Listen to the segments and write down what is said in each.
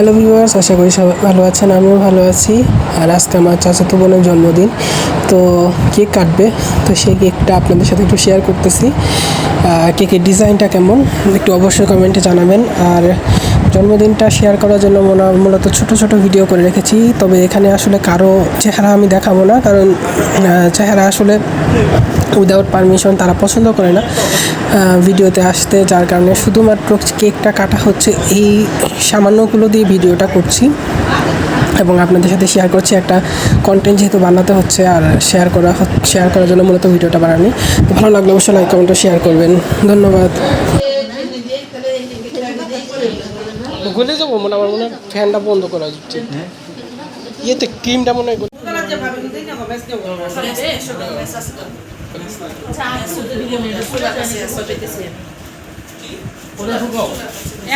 Hello viewers আশা করি সবাই ভালো আছেন, আমিও ভালো আছি। আর আজকে আমার চাচাতো বোনের জন্মদিন, তো কেক কাটবে, তো সেই কেকটা আপনাদের সাথে একটু শেয়ার করতেছি। কেকের ডিজাইনটা কেমন, একটু অবশ্যই কমেন্টে জানাবেন। আর জন্মদিনটা শেয়ার করার জন্য মূলত ছোট ছোট ভিডিও করে রেখেছি। তবে এখানে আসলে কারও চেহারা আমি দেখাবো না, কারণ চেহারা আসলে উইদাউট পারমিশন তারা পছন্দ করে না ভিডিওতে আসতে। যার কারণে শুধুমাত্র কেকটা কাটা হচ্ছে, এই সামান্যগুলো দিয়ে ভিডিওটা করছি। এবং আপনাদের সাথে শেয়ার করছি একটা কন্টেন্ট যেহেতু বানাতে হচ্ছে আর শেয়ার করা শেয়ার করার জন্য মূলত ভিডিওটা বানানি। তো ভালো লাগলে, অবশ্যই লাইক কমেন্টে শেয়ার করবেন। ধন্যবাদ। গলে যাব মনে আমার মনে হয় ফ্যানটা বন্ধ করা উচিত। ইয়েতে ক্রিমটা মনে হয়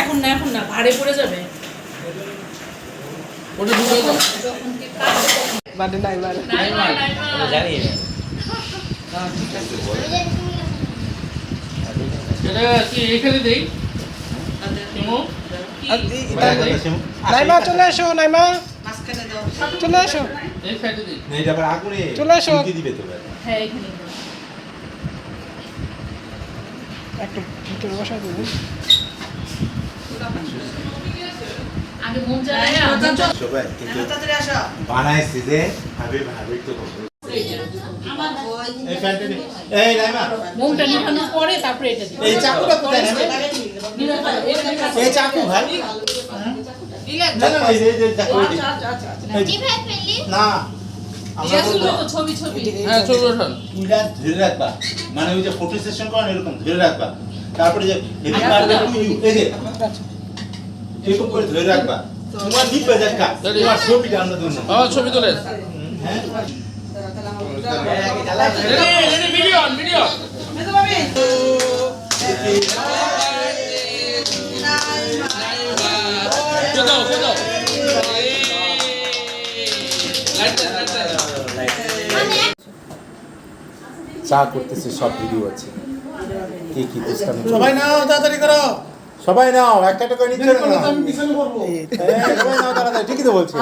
এখন না এখন না ভাড়ে পড়ে যাবে। বাদে নাই বাদে এটা কি এখানে দেই? নাইমা চলে এসো নাইমা। চলে এসো এই সাইডে দেই এটা আবার আগুনে চলে এসো। একটু ভিতরে বসা বানাইছি যে ভাবে ভাবে তো। এই ফ্যানটা এই নাইমা। মোমটা নিভানোর পরে তারপরে এটা এই চাকুটা কোথায় নাইমা? এই চাকু ভাই। না না এই যে চাকু না আমরা বলব তো ছবি ছবি। হ্যাঁ চলো ওঠান তুইটা ধরে রাখবা। মানে ওই যে ফটো সেশন করেন এরকম ধরে রাখবা। তারপরে যে হেভি পারবে টু ইউ এই যে এরকম করে ধরে রাখবা। তোমার দিবে দেখা তোমার ছবিটা আমরা দেবো বাবা ছবি তোলে। হ্যাঁ? ভিডিও ভিডিও চা করতেছে সব ভিডিও আছে। কে কি সবাই নাও তাড়াতাড়ি করো। সবাই নাও একটা করে নিচ্ছে না আমি নাও তাড়াতাড়ি। ঠিকই তো বলছে।